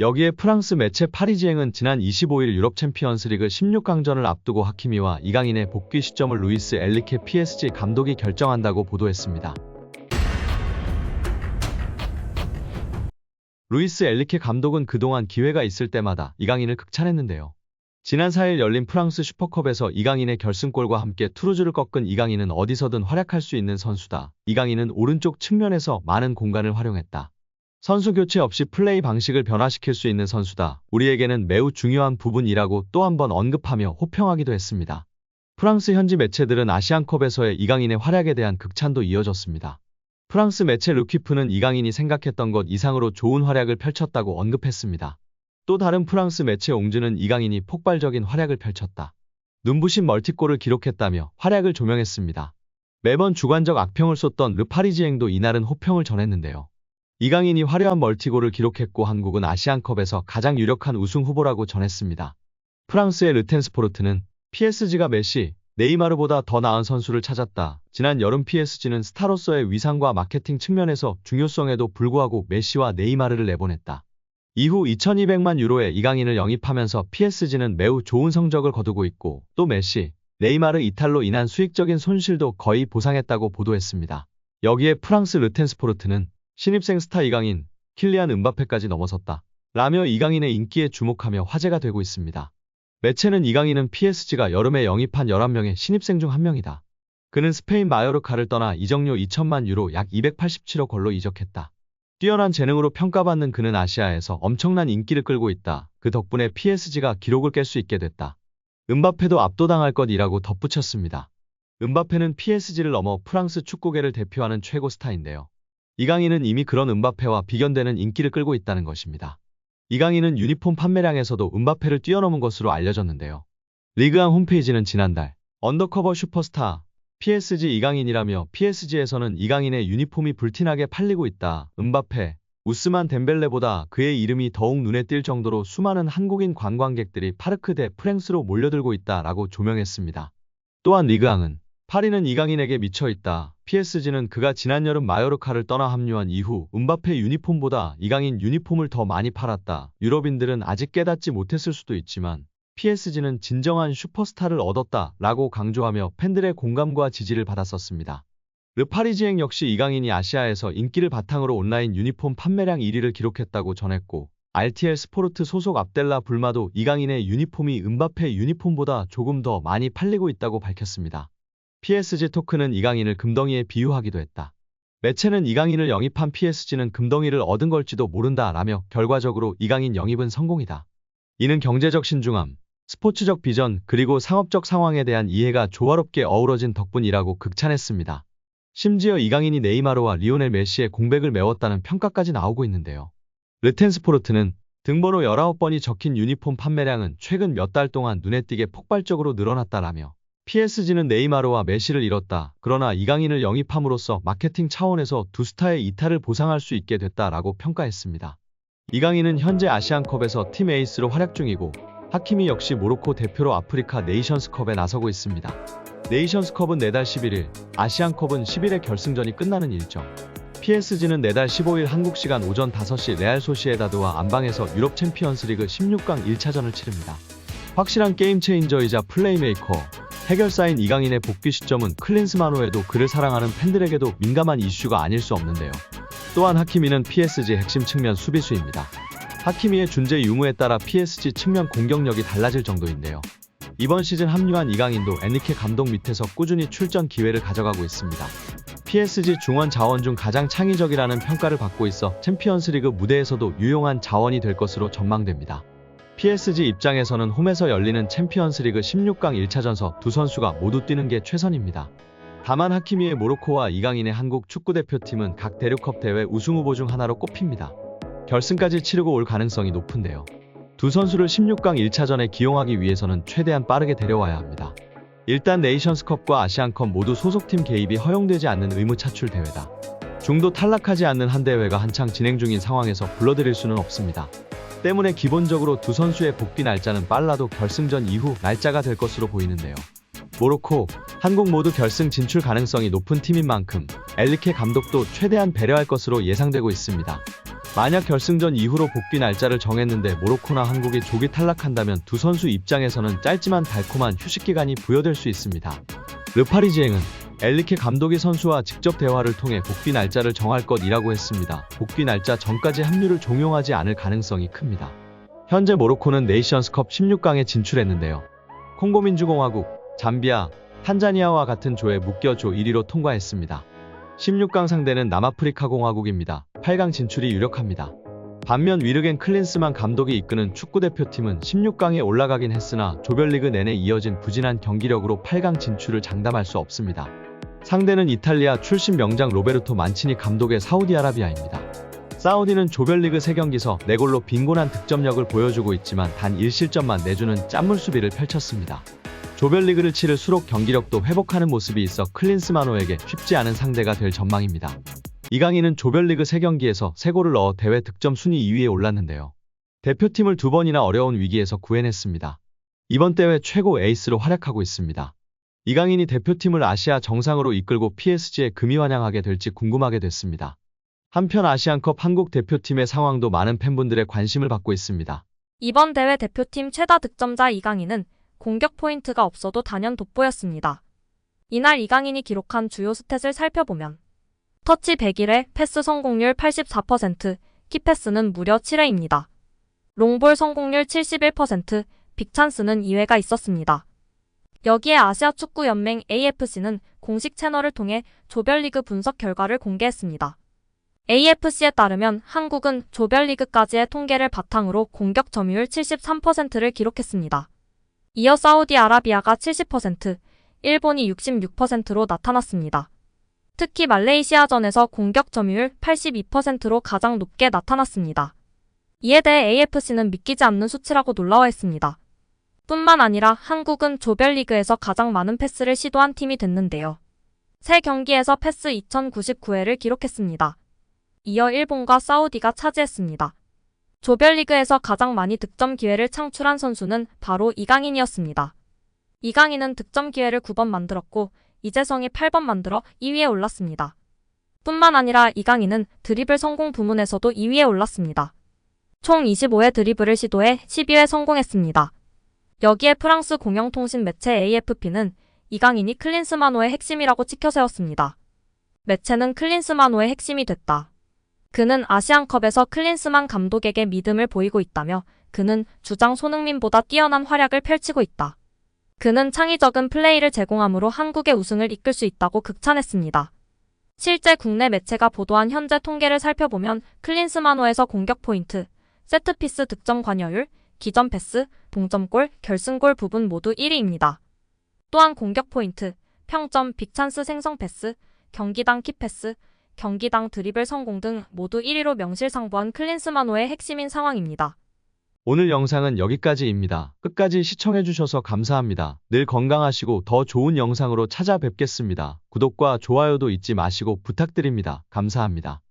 여기에 프랑스 매체 파리지행은 지난 25일 유럽 챔피언스 리그 16강전을 앞두고 하키미와 이강인의 복귀 시점을 루이스 엘리케 PSG 감독이 결정한다고 보도했습니다. 루이스 엘리케 감독은 그동안 기회가 있을 때마다 이강인을 극찬했는데요. 지난 4일 열린 프랑스 슈퍼컵에서 이강인의 결승골과 함께 투르즈를 꺾은 이강인은 어디서든 활약할 수 있는 선수다. 이강인은 오른쪽 측면에서 많은 공간을 활용했다. 선수 교체 없이 플레이 방식을 변화시킬 수 있는 선수다. 우리에게는 매우 중요한 부분이라고 또 한 번 언급하며 호평하기도 했습니다. 프랑스 현지 매체들은 아시안컵에서의 이강인의 활약에 대한 극찬도 이어졌습니다. 프랑스 매체 르퀴프는 이강인이 생각했던 것 이상으로 좋은 활약을 펼쳤다고 언급했습니다. 또 다른 프랑스 매체 옹즈는 이강인이 폭발적인 활약을 펼쳤다. 눈부신 멀티골을 기록했다며 활약을 조명했습니다. 매번 주관적 악평을 쏟던 르파리지행도 이날은 호평을 전했는데요. 이강인이 화려한 멀티골을 기록했고 한국은 아시안컵에서 가장 유력한 우승 후보라고 전했습니다. 프랑스의 르텐스포르트는 PSG가 메시, 네이마르보다 더 나은 선수를 찾았다. 지난 여름 PSG는 스타로서의 위상과 마케팅 측면에서 중요성에도 불구하고 메시와 네이마르를 내보냈다. 이후 2200만 유로에 이강인을 영입하면서 PSG는 매우 좋은 성적을 거두고 있고 또 메시, 네이마르 이탈로 인한 수익적인 손실도 거의 보상했다고 보도했습니다. 여기에 프랑스 르텐스포르트는 신입생 스타 이강인, 킬리안 은바페까지 넘어섰다. 라며 이강인의 인기에 주목하며 화제가 되고 있습니다. 매체는 이강인은 PSG가 여름에 영입한 11명의 신입생 중 한 명이다. 그는 스페인 마요르카를 떠나 이적료 2천만 유로 약 287억 걸로 이적했다. 뛰어난 재능으로 평가받는 그는 아시아에서 엄청난 인기를 끌고 있다. 그 덕분에 PSG가 기록을 깰 수 있게 됐다. 은바페도 압도당할 것이라고 덧붙였습니다. 은바페는 PSG를 넘어 프랑스 축구계를 대표하는 최고 스타인데요. 이강인은 이미 그런 은바페와 비견되는 인기를 끌고 있다는 것입니다. 이강인은 유니폼 판매량에서도 은바페를 뛰어넘은 것으로 알려졌는데요. 리그앙 홈페이지는 지난달 언더커버 슈퍼스타 PSG 이강인이라며 PSG에서는 이강인의 유니폼이 불티나게 팔리고 있다. 은바페, 우스만 덴벨레보다 그의 이름이 더욱 눈에 띌 정도로 수많은 한국인 관광객들이 파르크 대 프랭스로 몰려들고 있다라고 조명했습니다. 또한 리그앙은 파리는 이강인에게 미쳐 있다. PSG는 그가 지난 여름 마요르카를 떠나 합류한 이후 은바페 유니폼보다 이강인 유니폼을 더 많이 팔았다. 유럽인들은 아직 깨닫지 못했을 수도 있지만 PSG는 진정한 슈퍼스타를 얻었다 라고 강조하며 팬들의 공감과 지지를 받았었습니다. 르파리지행 역시 이강인이 아시아에서 인기를 바탕으로 온라인 유니폼 판매량 1위를 기록했다고 전했고 RTL 스포르트 소속 압델라 불마도 이강인의 유니폼이 은바페 유니폼보다 조금 더 많이 팔리고 있다고 밝혔습니다. PSG 토크는 이강인을 금덩이에 비유하기도 했다. 매체는 이강인을 영입한 PSG는 금덩이를 얻은 걸지도 모른다 라며 결과적으로 이강인 영입은 성공이다. 이는 경제적 신중함, 스포츠적 비전 그리고 상업적 상황에 대한 이해가 조화롭게 어우러진 덕분이라고 극찬했습니다. 심지어 이강인이 네이마르와 리오넬 메시의 공백을 메웠다는 평가까지 나오고 있는데요. 르텐스포르트는 등번호 19번이 적힌 유니폼 판매량은 최근 몇 달 동안 눈에 띄게 폭발적으로 늘어났다라며 PSG는 네이마르와 메시를 잃었다. 그러나 이강인을 영입함으로써 마케팅 차원에서 두 스타의 이탈을 보상할 수 있게 됐다라고 평가했습니다. 이강인은 현재 아시안컵에서 팀 에이스로 활약 중이고 하키미 역시 모로코 대표로 아프리카 네이션스컵에 나서고 있습니다. 네이션스컵은 내달 11일, 아시안컵은 10일에 결승전이 끝나는 일정. PSG는 내달 15일 한국 시간 오전 5시 레알 소시에다드와 안방에서 유럽 챔피언스 리그 16강 1차전을 치릅니다. 확실한 게임 체인저이자 플레이메이커, 해결사인 이강인의 복귀 시점은 클린스만호에도 그를 사랑하는 팬들에게도 민감한 이슈가 아닐 수 없는데요. 또한 하키미는 PSG 핵심 측면 수비수입니다. 하키미의 존재 유무에 따라 PSG 측면 공격력이 달라질 정도인데요. 이번 시즌 합류한 이강인도 에니케 감독 밑에서 꾸준히 출전 기회를 가져가고 있습니다. PSG 중원 자원 중 가장 창의적이라는 평가를 받고 있어 챔피언스리그 무대에서도 유용한 자원이 될 것으로 전망됩니다. PSG 입장에서는 홈에서 열리는 챔피언스리그 16강 1차전서 두 선수가 모두 뛰는 게 최선입니다. 다만 하키미의 모로코와 이강인의 한국 축구대표팀은 각 대륙컵 대회 우승 후보 중 하나로 꼽힙니다. 결승까지 치르고 올 가능성이 높은데요. 두 선수를 16강 1차전에 기용하기 위해서는 최대한 빠르게 데려와야 합니다. 일단 네이션스컵과 아시안컵 모두 소속팀 개입이 허용되지 않는 의무 차출 대회다. 중도 탈락하지 않는 한 대회가 한창 진행 중인 상황에서 불러들일 수는 없습니다. 때문에 기본적으로 두 선수의 복귀 날짜는 빨라도 결승전 이후 날짜가 될 것으로 보이는데요. 모로코, 한국 모두 결승 진출 가능성이 높은 팀인 만큼 엘리케 감독도 최대한 배려할 것으로 예상되고 있습니다. 만약 결승전 이후로 복귀 날짜를 정했는데 모로코나 한국이 조기 탈락한다면 두 선수 입장에서는 짧지만 달콤한 휴식 기간이 부여될 수 있습니다. 르파리지행은 엘리케 감독이 선수와 직접 대화를 통해 복귀 날짜를 정할 것이라고 했습니다. 복귀 날짜 전까지 합류를 종용하지 않을 가능성이 큽니다. 현재 모로코는 네이션스컵 16강에 진출했는데요. 콩고민주공화국, 잠비아, 탄자니아와 같은 조에 묶여 조 1위로 통과했습니다. 16강 상대는 남아프리카 공화국입니다. 8강 진출이 유력합니다. 반면 위르겐 클린스만 감독이 이끄는 축구대표팀은 16강에 올라가긴 했으나 조별리그 내내 이어진 부진한 경기력으로 8강 진출을 장담할 수 없습니다. 상대는 이탈리아 출신 명장 로베르토 만치니 감독의 사우디아라비아입니다. 사우디는 조별리그 3경기서 4골로 빈곤한 득점력을 보여주고 있지만 단 1실점만 내주는 짠물 수비를 펼쳤습니다. 조별리그를 치를 수록 경기력도 회복하는 모습이 있어 클린스마노에게 쉽지 않은 상대가 될 전망입니다. 이강인은 조별리그 3경기에서 3골을 넣어 대회 득점 순위 2위에 올랐는데요. 대표팀을 두 번이나 어려운 위기에서 구해냈습니다. 이번 대회 최고 에이스로 활약하고 있습니다. 이강인이 대표팀을 아시아 정상으로 이끌고 PSG에 금이 환영하게 될지 궁금하게 됐습니다. 한편 아시안컵 한국 대표팀의 상황도 많은 팬분들의 관심을 받고 있습니다. 이번 대회 대표팀 최다 득점자 이강인은 공격 포인트가 없어도 단연 돋보였습니다. 이날 이강인이 기록한 주요 스탯을 살펴보면 터치 101회, 패스 성공률 84%, 키패스는 무려 7회입니다. 롱볼 성공률 71%, 빅찬스는 2회가 있었습니다. 여기에 아시아 축구 연맹 AFC는 공식 채널을 통해 조별리그 분석 결과를 공개했습니다. AFC에 따르면 한국은 조별리그까지의 통계를 바탕으로 공격 점유율 73%를 기록했습니다. 이어 사우디아라비아가 70%, 일본이 66%로 나타났습니다. 특히 말레이시아전에서 공격 점유율 82%로 가장 높게 나타났습니다. 이에 대해 AFC는 믿기지 않는 수치라고 놀라워했습니다. 뿐만 아니라 한국은 조별리그에서 가장 많은 패스를 시도한 팀이 됐는데요. 세 경기에서 패스 2099회를 기록했습니다. 이어 일본과 사우디가 차지했습니다. 조별리그에서 가장 많이 득점 기회를 창출한 선수는 바로 이강인이었습니다. 이강인은 득점 기회를 9번 만들었고 이재성이 8번 만들어 2위에 올랐습니다. 뿐만 아니라 이강인은 드리블 성공 부문에서도 2위에 올랐습니다. 총 25회 드리블을 시도해 12회 성공했습니다. 여기에 프랑스 공영통신 매체 AFP는 이강인이 클린스마노의 핵심이라고 치켜세웠습니다. 매체는 클린스마노의 핵심이 됐다. 그는 아시안컵에서 클린스만 감독에게 믿음을 보이고 있다며 그는 주장 손흥민보다 뛰어난 활약을 펼치고 있다. 그는 창의적인 플레이를 제공함으로 한국의 우승을 이끌 수 있다고 극찬했습니다. 실제 국내 매체가 보도한 현재 통계를 살펴보면 클린스마노에서 공격 포인트, 세트피스 득점 관여율, 기전 패스, 동점골, 결승골 부분 모두 1위입니다. 또한 공격 포인트, 평점, 빅찬스 생성 패스, 경기당 키패스, 경기당 드리블 성공 등 모두 1위로 명실상부한 클린스마노의 핵심인 상황입니다. 오늘 영상은 여기까지입니다. 끝까지 시청해주셔서 감사합니다. 늘 건강하시고 더 좋은 영상으로 찾아뵙겠습니다. 구독과 좋아요도 잊지 마시고 부탁드립니다. 감사합니다.